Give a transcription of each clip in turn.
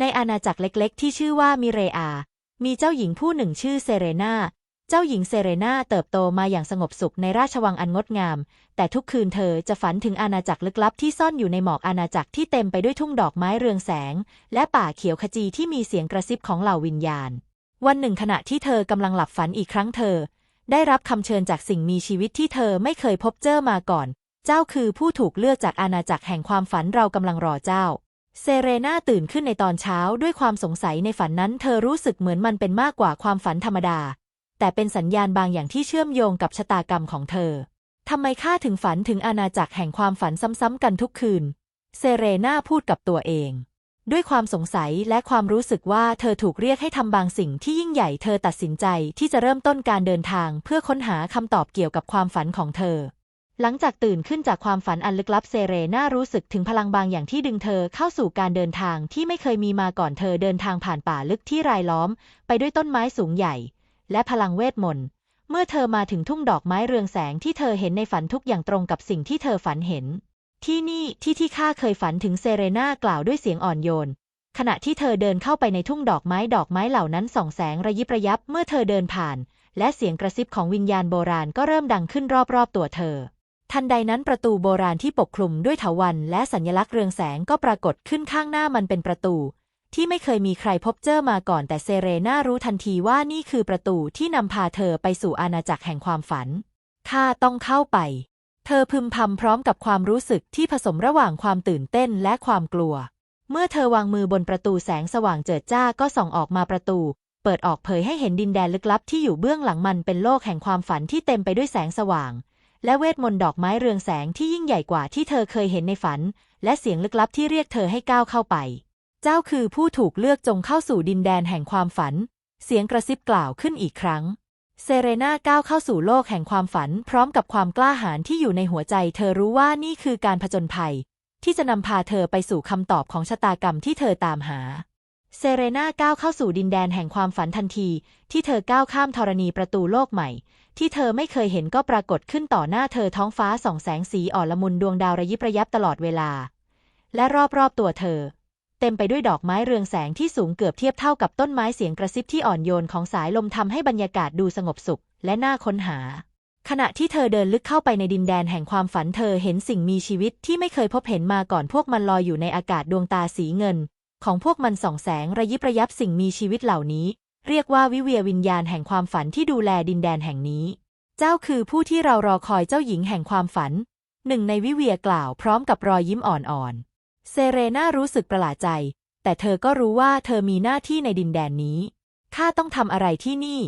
ในอาณาจักรเล็กๆ ที่ชื่อว่ามิเรอา มีเจ้าหญิงผู้หนึ่งชื่อเซเรนา เจ้าหญิงเซเรนาเติบโตมาอย่างสงบสุขในราชวังอันงดงาม แต่ทุกคืนเธอจะฝันถึงอาณาจักรลึกลับที่ซ่อนอยู่ในหมอกอาณาจักรที่เต็มไปด้วยทุ่งดอกไม้เรืองแสง และป่าเขียวขจีที่มีเสียงกระซิบของเหล่าวิญญาณ วันหนึ่งขณะที่เธอกำลังหลับฝันอีกครั้งเธอ ได้รับคำเชิญจากสิ่งมีชีวิตที่เธอไม่เคยพบเจอมาก่อน เจ้าคือผู้ถูกเลือกจากอาณาจักรแห่งความฝันเรากำลังรอเจ้า เซเรนาตื่นขึ้นในตอนเช้าด้วยความสงสัยในฝันนั้น เธอรู้สึกเหมือนมันเป็นมากกว่าความฝันธรรมดา แต่เป็นสัญญาณบางอย่างที่เชื่อมโยงกับชะตากรรมของเธอทำไมข้าถึงฝันถึงอาณาจักรแห่งความฝันซ้ำๆกันทุกคืน เซเรนาพูดกับตัวเอง ด้วยความสงสัยและความรู้สึกว่าเธอถูกเรียกให้ทำบางสิ่งที่ยิ่งใหญ่เธอตัดสินใจที่จะเริ่มต้นการเดินทางเพื่อค้นหาคำตอบเกี่ยวกับความฝันของเธอ หลังจากตื่นขึ้นจากความฝันอันลึกลับเซเรน่ารู้สึกถึงพลังบางอย่างที่ดึงเธอเข้าสู่การเดินทางที่ไม่เคยมีมาก่อนเธอเดินทางผ่านป่าลึกที่รายล้อม ไปด้วยต้นไม้สูงใหญ่ และพลังเวทมนต์เมื่อเธอมาถึงทุ่งดอกไม้เรืองแสงที่เธอเห็นในฝันทุกอย่างตรงกับสิ่งที่เธอฝันเห็น ที่นี่ที่ที่ข้าเคยฝันถึงเซเรน่ากล่าวด้วยเสียงอ่อนโยน ขณะที่เธอเดินเข้าไปในทุ่งดอกไม้ดอกไม้เหล่านั้นส่องแสงระยิบระยับเมื่อเธอเดินผ่าน และเสียงกระซิบของวิญญาณโบราณก็เริ่มดังขึ้นรอบๆตัวเธอ ทันใดนั้นประตูโบราณที่ปกคลุมด้วยเถาวัลย์และสัญลักษณ์เรืองแสงก็ปรากฏขึ้นข้างหน้ามันเป็นประตู ที่ไม่เคยมีใครพบเจอมาก่อนแต่เซเรน่ารู้ทันทีว่านี่คือประตูที่นำพาเธอไปสู่อาณาจักรแห่งความฝัน ข้าต้องเข้าไป เธอพึมพำพร้อมกับความรู้สึกที่ผสมระหว่างความตื่นเต้นและความกลัว เมื่อเธอวางมือบนประตูแสงสว่างเจิดจ้าก็ส่องออกมาประตู เปิดออกเผยให้เห็นดินแดนลึกลับที่อยู่เบื้องหลังมันเป็นโลกแห่งความฝันที่เต็มไปด้วยแสงสว่าง และเวทมนต์ดอกไม้เรืองแสงที่ยิ่งใหญ่กว่าที่เธอเคยเห็นในฝัน และเสียงลึกลับที่เรียกเธอให้ก้าวเข้าไป เจ้าคือผู้ถูกเลือกจงเข้าสู่ดินแดนแห่งความฝัน เสียงกระซิบกล่าวขึ้นอีกครั้ง เซเรนาก้าวเข้าสู่โลกแห่งความฝัน พร้อมกับความกล้าหาญที่อยู่ในหัวใจ เธอรู้ว่านี่คือการผจญภัย ที่จะนำพาเธอไปสู่คำตอบของชะตากรรมที่เธอตามหาเซเรนาก้าวเข้าสู่ดินแดนแห่งความฝันทันที ที่เธอก้าวข้ามธรณีประตูโลกใหม่ ที่เธอไม่เคยเห็นก็ปรากฏขึ้นต่อหน้าเธอท้องฟ้าส่องแสงสีอ่อนละมุนดวงดาวระยิบระยับตลอดเวลา และรอบๆตัวเธอ เต็มไปด้วยดอกไม้เรืองแสงที่สูงเกือบเทียบเท่ากับต้นไม้เสียงกระซิบที่อ่อนโยนของสายลมทำให้บรรยากาศดูสงบสุขและน่าค้นหา ขณะที่เธอเดินลึกเข้าไปในดินแดนแห่งความฝันเธอเห็นสิ่งมีชีวิตที่ไม่เคยพบเห็นมาก่อนพวกมันลอยอยู่ในอากาศดวงตาสีเงิน ของพวกมันส่องแสงระยิบระยับสิ่งมีชีวิตเหล่านี้ เรียกว่าวิเวียวิญญาณแห่งความฝันที่ดูแลดินแดนแห่งนี้ เจ้าคือผู้ที่เรารอคอยเจ้าหญิงแห่งความฝัน หนึ่งในวิเวียกล่าวพร้อมกับรอยยิ้มอ่อนๆ เซเรน่ารู้สึกประหลาดใจ แต่เธอก็รู้ว่าเธอมีหน้าที่ในดินแดนนี้ ข้าต้องทำอะไรที่นี่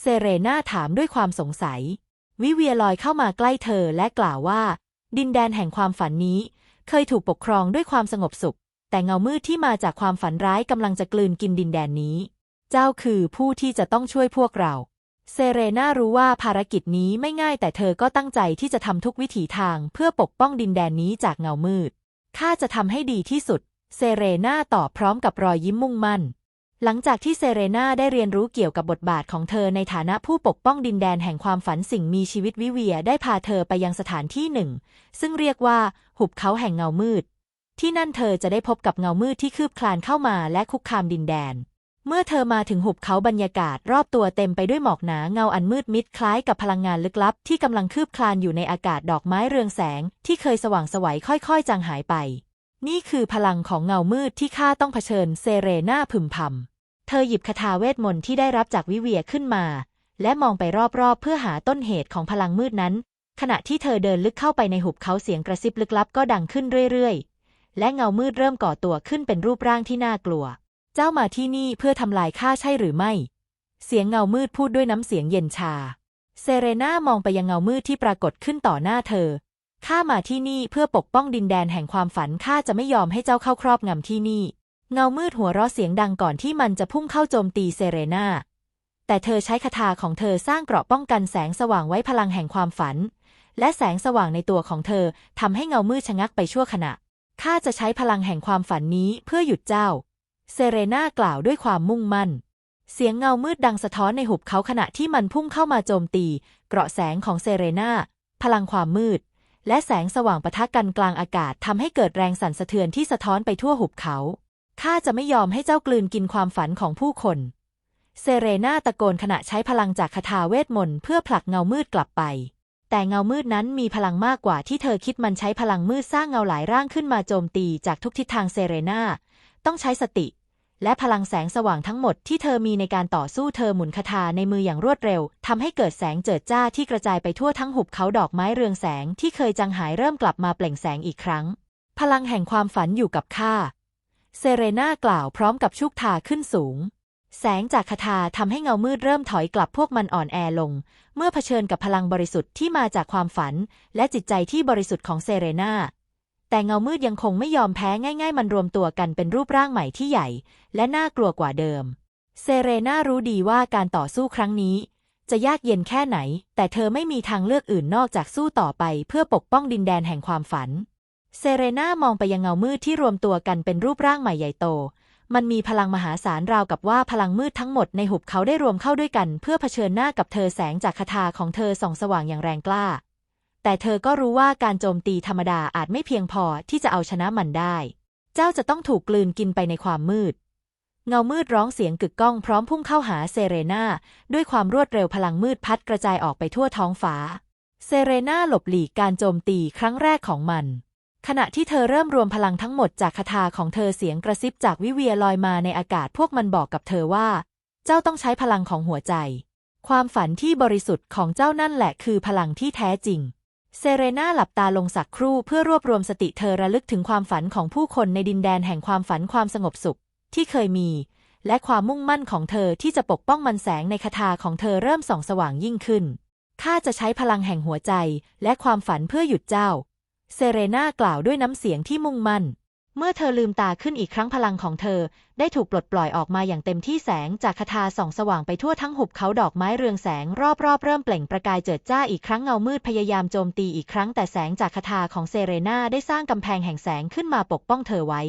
เซเรน่าถามด้วยความสงสัย วิเวียลอยเข้ามาใกล้เธอและกล่าวว่า ดินแดนแห่งความฝันนี้ เคยถูกปกครองด้วยความสงบสุข แต่เงามืดที่มาจากความฝันร้ายกำลังจะกลืนกินดินแดนนี้ เจ้าคือผู้ที่จะต้องช่วยพวกเรา เซเรนารู้ว่าภารกิจนี้ไม่ง่ายแต่เธอก็ตั้งใจที่จะทำทุกวิถีทางเพื่อปกป้องดินแดนนี้จากเงามืด ข้าจะทำให้ดีที่สุด เซเรนาตอบพร้อมกับรอยยิ้มมุ่งมั่น หลังจากที่เซเรนาได้เรียนรู้เกี่ยวกับบทบาทของเธอในฐานะผู้ปกป้องดินแดนแห่งความฝันสิ่งมีชีวิตวิเวียได้พาเธอไปยังสถานที่หนึ่ง ซึ่งเรียกว่า หุบเขาแห่งเงามืด ที่นั่นเธอจะได้พบกับเงามืดที่คืบคลานเข้ามาและคุกคามดินแดน เมื่อเธอมาถึงหุบเขาบรรยากาศรอบตัวเต็มไปด้วยหมอกหนาเงาอันมืดมิดคล้ายกับพลังงานลึกลับ ที่กำลังคืบคลานอยู่ในอากาศดอกไม้เรืองแสง ที่เคยสว่างสวัยค่อยๆ จางหายไป นี่คือพลังของเงามืดที่ข้าต้องเผชิญเซเรนาพึมพำเธอหยิบคาถาเวทมนต์ที่ได้รับจากวิเวียขึ้นมา และมองไปรอบๆ เพื่อหาต้นเหตุของพลังมืดนั้น ขณะที่เธอเดินลึกเข้าไปในหุบเขาเสียงกระซิบลึกลับก็ดังขึ้นเรื่อยๆ และเงามืดเริ่มก่อตัวขึ้นเป็นรูปร่างที่น่ากลัว เจ้ามาที่นี่เพื่อทำลายข้าใช่หรือไม่ เสียงเงามืดพูดด้วยน้ำเสียงเย็นชา เซเรนามองไปยังเงามืดที่ปรากฏขึ้นต่อหน้าเธอ ข้ามาที่นี่เพื่อปกป้องดินแดนแห่งความฝัน ข้าจะไม่ยอมให้เจ้าเข้าครอบงำที่นี่ เงามืดหัวเราะเสียงดังก่อนที่มันจะพุ่งเข้าโจมตีเซเรนาแต่เธอใช้คาถาของเธอสร้างเกราะป้องกันแสงสว่างไว้พลังแห่งความฝัน และแสงสว่างในตัวของเธอทำให้เงามืดชะงักไปชั่วขณะ ข้าจะใช้พลังแห่งความฝันนี้เพื่อหยุดเจ้า เซเรนากล่าวด้วยความมุ่งมั่น เสียงเงามืดดังสะท้อนในหุบเขาขณะที่มันพุ่งเข้ามาโจมตี เกราะแสงของเซเรนาพลังความมืด และแสงสว่างปะทะกันกลางอากาศทำให้เกิดแรงสั่นสะเทือนที่สะท้อนไปทั่วหุบเขา ข้าจะไม่ยอมให้เจ้ากลืนกินความฝันของผู้คน เซเรนาตะโกนขณะใช้พลังจากคาถาเวทมนต์เพื่อผลักเงามืดกลับไป แต่เงามืดนั้นมีพลังมากกว่าที่เธอคิดมันใช้พลังมืดสร้างเงาหลายร่างขึ้นมาโจมตีจากทุกทิศทางเซเรนา ต้องใช้สติ และพลังแสงสว่างทั้งหมดที่เธอมีในการต่อสู้เธอหมุนคาถาในมืออย่างรวดเร็วทำให้เกิดแสงเจิดจ้าที่กระจายไปทั่วทั้งหุบเขาดอกไม้เรืองแสงที่เคยจางหายเริ่มกลับมาเปล่งแสงอีกครั้ง พลังแห่งความฝันอยู่กับข้าเซเรนากล่าวพร้อมกับชุกทาขึ้นสูง แสงจากคาถาทำให้เงามืดเริ่มถอยกลับพวกมันอ่อนแอลง เมื่อเผชิญกับพลังบริสุทธิ์ที่มาจากความฝัน และจิตใจที่บริสุทธิ์ของเซเรนา แต่เงามืดยังคงไม่ยอมแพ้ง่าย ๆ มันรวมตัวกันเป็นรูปร่างใหม่ที่ใหญ่ และน่ากลัวกว่าเดิม เซเรนารู้ดีว่าการต่อสู้ครั้งนี้ จะยากเย็นแค่ไหน แต่เธอไม่มีทางเลือกอื่นนอกจากสู้ต่อไปเพื่อปกป้องดินแดนแห่งความฝัน เซเรนามองไปยังเงามืดที่รวมตัวกันเป็นรูปร่างใหม่ใหญ่โต มันมีพลังมหาศาลราวกับว่าพลังมืดทั้งหมดในหุบเขาได้รวมเข้าด้วยกัน เพื่อเผชิญหน้ากับเธอแสงจากคาถาของเธอส่องสว่างอย่างแรงกล้า แต่เธอก็รู้ว่าการโจมตีธรรมดาอาจไม่เพียงพอที่จะเอาชนะมันได้ เจ้าจะต้องถูกกลืนกินไปในความมืด เงามืดร้องเสียงกึกก้องพร้อมพุ่งเข้าหาเซเรนาด้วยความรวดเร็วพลังมืดพัดกระจายออกไปทั่วท้องฟ้า เซเรนาหลบหลีกการโจมตีครั้งแรกของมันขณะที่เธอเริ่มรวมพลังทั้งหมดจากคาถาของเธอเสียงกระซิบจากวิเวียลอยมาในอากาศพวกมันบอกกับเธอว่า เจ้าต้องใช้พลังของหัวใจ ความฝันที่บริสุทธิ์ของเจ้านั่นแหละคือพลังที่แท้จริง เซเรนาหลับตาลงสักครู่เพื่อรวบรวมสติเธอระลึกถึงความฝันของผู้คนในดินแดนแห่งความฝันความสงบสุขที่เคยมี และความมุ่งมั่นของเธอที่จะปกป้องมันแสงในคาถาของเธอเริ่มส่องสว่างยิ่งขึ้น ข้าจะใช้พลังแห่งหัวใจและความฝันเพื่อหยุดเจ้า เซเรนากล่าวด้วยน้ำเสียงที่มุ่งมั่น เมื่อเธอลืมตาขึ้นอีกครั้งพลังของเธอ ได้ถูกปลดปล่อยออกมาอย่างเต็มที่แสงจากคาถาส่องสว่างไปทั่วทั้งหุบเขาดอกไม้เรืองแสงรอบๆ เริ่มเปล่งประกายเจิดจ้าอีกครั้งเงามืดพยายามโจมตีอีกครั้งแต่แสงจากคาถาของเซเรนาได้สร้างกำแพงแห่งแสงขึ้นมาปกป้องเธอไว้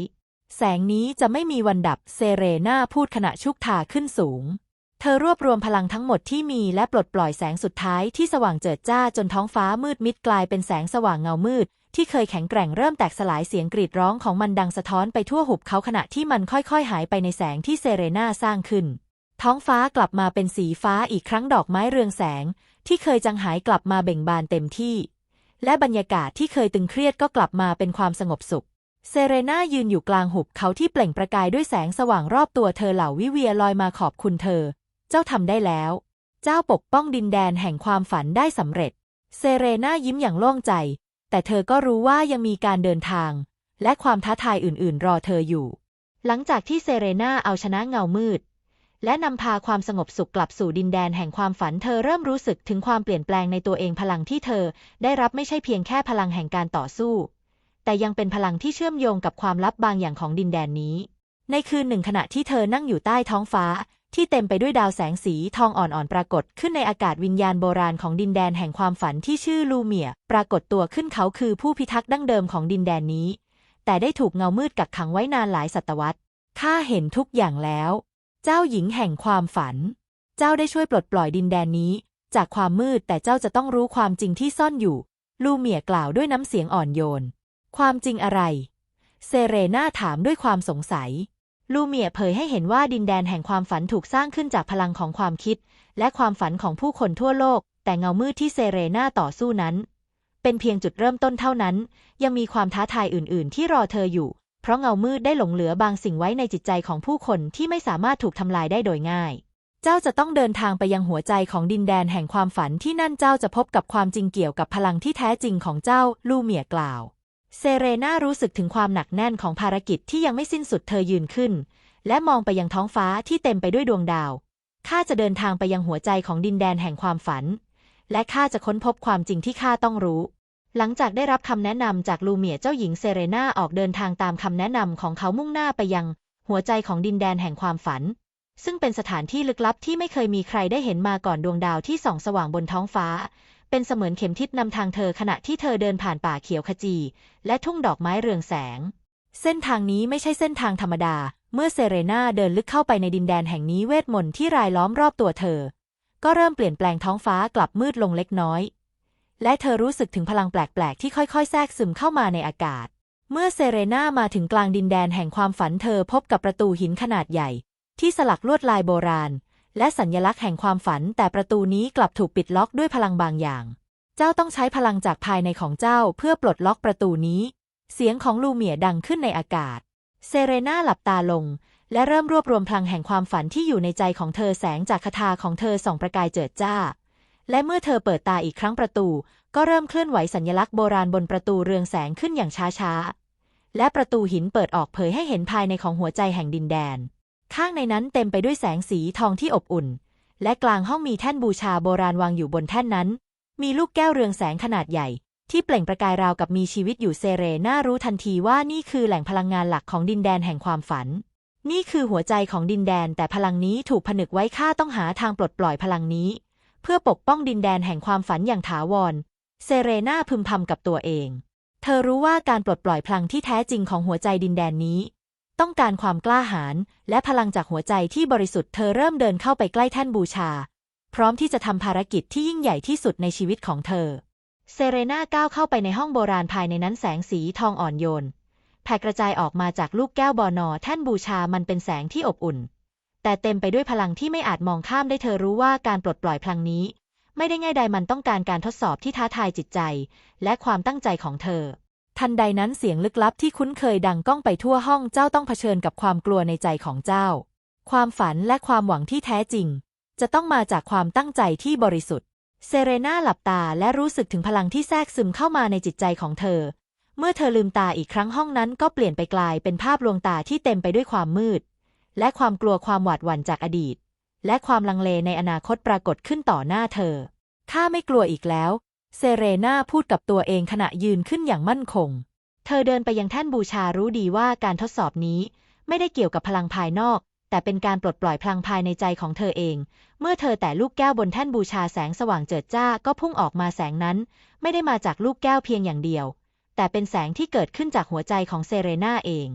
แสงนี้จะไม่มีวันดับเซเรนาพูดขณะชุกทาขึ้นสูง เธอรวบรวมพลังทั้งหมดที่มีและปลดปล่อยแสงสุดท้ายที่สว่างเจิดจ้าจนท้องฟ้ามืดมิดกลายเป็นแสงสว่างเงามืด ที่เคยแข็งแกร่งเริ่มแตกสลายเสียงกรีดร้องของมันดังสะท้อนไปทั่วหุบเขาขณะที่มันค่อยๆ หายไปในแสงที่เซเรนาสร้างขึ้น ท้องฟ้ากลับมาเป็นสีฟ้าอีกครั้งดอกไม้เรืองแสง ที่เคยจางหายกลับมาเบ่งบานเต็มที่ และบรรยากาศที่เคยตึงเครียดก็กลับมาเป็นความสงบสุขเซเรนายืนอยู่กลางหุบเขาที่เปล่งประกายด้วยแสงสว่างรอบตัวเธอเหล่าวิเวียลอยมาขอบคุณเธอ เจ้าทำได้แล้ว เจ้าปกป้องดินแดนแห่งความฝันได้สำเร็จ เซเรนายิ้มอย่างโล่งใจ แต่เธอก็รู้ว่ายังมีการเดินทาง และความท้าทายอื่นๆ รอเธออยู่ หลังจากที่เซเรนาเอาชนะเงามืด และนำพาความสงบสุขกลับสู่ดินแดนแห่งความฝันเธอเริ่มรู้สึกถึงความเปลี่ยนแปลงในตัวเองพลังที่เธอได้รับไม่ใช่เพียงแค่พลังแห่งการต่อสู้ แต่ยังเป็นพลังที่เชื่อมโยงกับความลับบางอย่างของดินแดนนี้ ในคืนหนึ่งขณะที่เธอนั่งอยู่ใต้ท้องฟ้า ที่เต็มไปด้วยดาวแสงสีทองอ่อนๆปรากฏขึ้นในอากาศวิญญาณโบราณของดินแดนแห่งความฝันที่ชื่อลูเมีย ปรากฏตัวขึ้นเขาคือผู้พิทักษ์ดั้งเดิมของดินแดนนี้ แต่ได้ถูกเงามืดกักขังไว้นานหลายศตวรรษข้าเห็นทุกอย่างแล้ว เจ้าหญิงแห่งความฝัน เจ้าได้ช่วยปลดปล่อยดินแดนนี้ จากความมืดแต่เจ้าจะต้องรู้ความจริงที่ซ่อนอยู่ ลูเมียกล่าวด้วยน้ำเสียงอ่อนโยน ความจริงอะไร เซเรนาถามด้วยความสงสัย ลูเมียเผยให้เห็นว่าดินแดนแห่งความฝันถูกสร้างขึ้นจากพลังของความคิด และความฝันของผู้คนทั่วโลก แต่เงามืดที่เซเรนาต่อสู้นั้น เป็นเพียงจุดเริ่มต้นเท่านั้น ยังมีความท้าทายอื่น ๆ ที่รอเธออยู่ เพราะเงามืดได้หลงเหลือบางสิ่งไว้ในจิตใจของผู้คนที่ไม่สามารถถูกทำลายได้โดยง่าย เจ้าจะต้องเดินทางไปยังหัวใจของดินแดนแห่งความฝันที่นั่นเจ้าจะพบกับความจริงเกี่ยวกับพลังที่แท้จริงของเจ้าลูเมียกล่าว เซเรนารู้สึกถึงความหนักแน่นของภารกิจที่ยังไม่สิ้นสุดเธอยืนขึ้น และมองไปยังท้องฟ้าที่เต็มไปด้วยดวงดาวข้าจะเดินทางไปยังหัวใจของดินแดนแห่งความฝัน และข้าจะค้นพบความจริงที่ข้าต้องรู้ หลังจากได้รับคำแนะนำจากลูเมียเจ้าหญิงเซเรนาออกเดินทางตามคำแนะนำของเขามุ่งหน้าไปยังหัวใจของดินแดนแห่งความฝัน ซึ่งเป็นสถานที่ลึกลับที่ไม่เคยมีใครได้เห็นมาก่อนดวงดาวที่ส่องสว่างบนท้องฟ้า เป็นเสมือนเข็มทิศนำทางเธอขณะที่เธอเดินผ่านป่าเขียวขจี และทุ่งดอกไม้เรืองแสง เส้นทางนี้ไม่ใช่เส้นทางธรรมดา เมื่อเซเรนาเดินลึกเข้าไปในดินแดนแห่งนี้เวทมนต์ที่รายล้อมรอบตัวเธอ ก็เริ่มเปลี่ยนแปลงท้องฟ้ากลับมืดลงเล็กน้อย และเธอรู้สึกถึงพลังแปลกๆ ที่ค่อยๆ แทรกซึมเข้ามาในอากาศ เมื่อเซเรนามาถึงกลางดินแดนแห่งความฝันเธอพบกับประตูหินขนาดใหญ่ ที่สลักลวดลายโบราณ และสัญญลักษณ์แห่งความฝัน แต่ประตูนี้กลับถูกปิดล็อกด้วยพลังบางอย่าง เจ้าต้องใช้พลังจากภายในของเจ้าเพื่อปลดล็อกประตูนี้ เสียงของลูเมียดังขึ้นในอากาศ เซเรนาหลับตาลง และเริ่มรวบรวมพลังแห่งความฝันที่อยู่ในใจของเธอแสงจากคาถาของเธอส่องประกายเจิดจ้า และเมื่อเธอเปิดตาอีกครั้งประตู ก็เริ่มเคลื่อนไหวสัญลักษณ์โบราณบนประตูเรืองแสงขึ้นอย่างช้าๆและประตูหินเปิดออกเผยให้เห็นภายในของหัวใจแห่งดินแดน ข้างในนั้นเต็มไปด้วยแสงสีทองที่อบอุ่น และกลางห้องมีแท่นบูชาโบราณวางอยู่บนแท่นนั้น มีลูกแก้วเรืองแสงขนาดใหญ่ ที่เปล่งประกายราวกับมีชีวิตอยู่เซเรน่ารู้ทันทีว่านี่คือแหล่งพลังงานหลักของดินแดนแห่งความฝัน นี่คือหัวใจของดินแดนแต่พลังนี้ถูกผนึกไว้ข้าต้องหาทางปลดปล่อยพลังนี้ เพื่อปกป้องดินแดนแห่งความฝันอย่างถาวร เซเรน่าพึมพำกับตัวเอง เธอรู้ว่าการปลดปล่อยพลังที่แท้จริงของหัวใจดินแดนนี้ ต้องการความกล้าหาญและพลังจากหัวใจที่บริสุทธิ์เธอเริ่มเดินเข้าไปใกล้แท่นบูชา พร้อมที่จะทำภารกิจที่ยิ่งใหญ่ที่สุดในชีวิตของเธอ เซเรนาก้าวเข้าไปในห้องโบราณภายในนั้นแสงสีทองอ่อนโยนแผ่กระจายออกมาจากลูกแก้วบอนอแท่นบูชามันเป็นแสงที่อบอุ่น แต่เต็มไปด้วยพลังที่ไม่อาจมองข้ามได้เธอรู้ว่าการปลดปล่อยพลังนี้ ไม่ได้ง่ายใดมันต้องการการทดสอบที่ท้าทายจิตใจ และความตั้งใจของเธอ ทันใดนั้นเสียงลึกลับที่คุ้นเคยดังก้องไปทั่วห้องเจ้าต้องเผชิญกับความกลัวในใจของเจ้า ความฝันและความหวังที่แท้จริง จะต้องมาจากความตั้งใจที่บริสุทธิ์ เซเรนาหลับตาและรู้สึกถึงพลังที่แทรกซึมเข้ามาในจิตใจของเธอ เมื่อเธอลืมตาอีกครั้งห้องนั้นก็เปลี่ยนไปกลายเป็นภาพลวงตาที่เต็มไปด้วยความมืด และความกลัวความหวาดหวั่นจากอดีต และความลังเลในอนาคตปรากฏขึ้นต่อหน้าเธอข้าไม่กลัวอีกแล้ว เซเรนาพูดกับตัวเองขณะยืนขึ้นอย่างมั่นคง เธอเดินไปยังแท่นบูชารู้ดีว่าการทดสอบนี้ ไม่ได้เกี่ยวกับพลังภายนอก แต่เป็นการปลดปล่อยพลังภายในใจของเธอเอง เมื่อเธอแต่ลูกแก้วบนแท่นบูชาแสงสว่างเจิดจ้าก็พุ่งออกมาแสงนั้น ไม่ได้มาจากลูกแก้วเพียงอย่างเดียว แต่เป็นแสงที่เกิดขึ้นจากหัวใจของเซเรนาเอง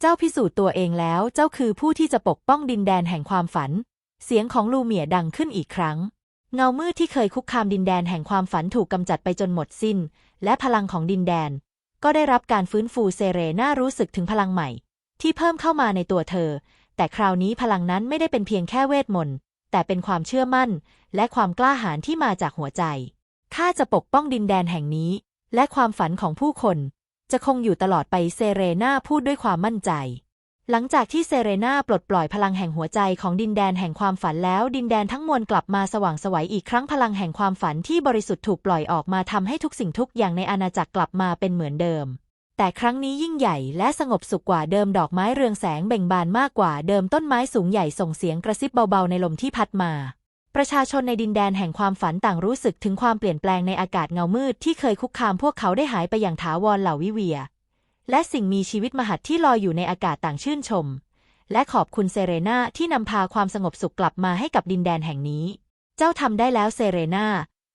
เจ้าพิสูจน์ตัวเองแล้ว เจ้าคือผู้ที่จะปกป้องดินแดนแห่งความฝัน เสียงของลูเมียดังขึ้นอีกครั้ง เงามืดที่เคยคุกคามดินแดนแห่งความฝันถูกกำจัดไปจนหมดสิ้น และพลังของดินแดน ก็ได้รับการฟื้นฟูเซเรน่ารู้สึกถึงพลังใหม่ ที่เพิ่มเข้ามาในตัวเธอ แต่คราวนี้พลังนั้นไม่ได้เป็นเพียงแค่เวทมนต์แต่เป็นความเชื่อมั่น และความกล้าหาญที่มาจากหัวใจข้าจะปกป้องดินแดนแห่งนี้ และความฝันของผู้คน จะคงอยู่ตลอดไปเซเรน่าพูดด้วยความมั่นใจ หลังจากที่เซเรนาปลดปล่อยพลังแห่งหัวใจของดินแดนแห่งความฝันแล้ว ดินแดนทั้งมวลกลับมาสว่างสวัยอีกครั้งพลังแห่งความฝันที่บริสุทธิ์ถูกปล่อยออกมาทำให้ทุกสิ่งทุกอย่างในอาณาจักรกลับมาเป็นเหมือนเดิม แต่ครั้งนี้ยิ่งใหญ่และสงบสุขกว่าเดิมดอกไม้เรืองแสงเบ่งบานมากกว่าเดิมต้นไม้สูงใหญ่ส่งเสียงกระซิบเบาๆในลมที่พัดมา ประชาชนในดินแดนแห่งความฝันต่างรู้สึกถึงความเปลี่ยนแปลงในอากาศเงามืดที่เคยคุกคามพวกเขาได้หายไปอย่างถาวรเหล่าวิเวีย และสิ่งมีชีวิตมหัศที่ลอยอยู่ในอากาศต่างชื่นชม และขอบคุณเซเรนาที่นำพาความสงบสุขกลับมาให้กับดินแดนแห่งนี้ เจ้าทำได้แล้วเซเรนา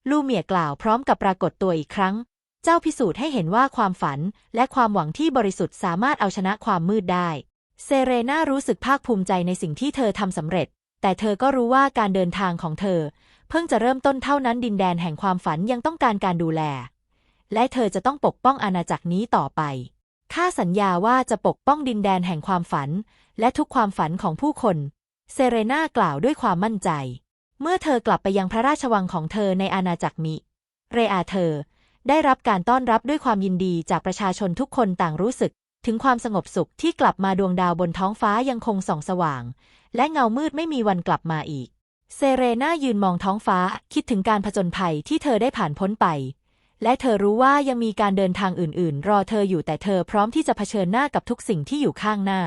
ลูเมียกล่าวพร้อมกับปรากฏตัวอีกครั้ง เจ้าพิสูจน์ให้เห็นว่าความฝันและความหวังที่บริสุทธิ์สามารถเอาชนะความมืดได้ เซเรนารู้สึกภาคภูมิใจในสิ่งที่เธอทำสำเร็จ แต่เธอก็รู้ว่าการเดินทางของเธอ เพิ่งจะเริ่มต้นเท่านั้นดินแดนแห่งความฝันยังต้องการการดูแล และเธอจะต้องปกป้องอาณาจักรนี้ต่อไป ข้าสัญญาว่าจะปกป้องดินแดนแห่งความฝัน และทุกความฝันของผู้คน เซเรนากล่าวด้วยความมั่นใจ เมื่อเธอกลับไปยังพระราชวังของเธอในอาณาจักรมิ เรอาเธอ ได้รับการต้อนรับด้วยความยินดีจากประชาชนทุกคนต่างรู้สึก ถึงความสงบสุขที่กลับมาดวงดาวบนท้องฟ้ายังคงส่องสว่าง และเงามืดไม่มีวันกลับมาอีก เซเรนายืนมองท้องฟ้าคิดถึงการผจญภัยที่เธอได้ผ่านพ้นไป และเธอรู้ว่ายังมีการเดินทางอื่นๆ รอเธออยู่แต่เธอพร้อมที่จะเผชิญหน้ากับทุกสิ่งที่อยู่ข้างหน้า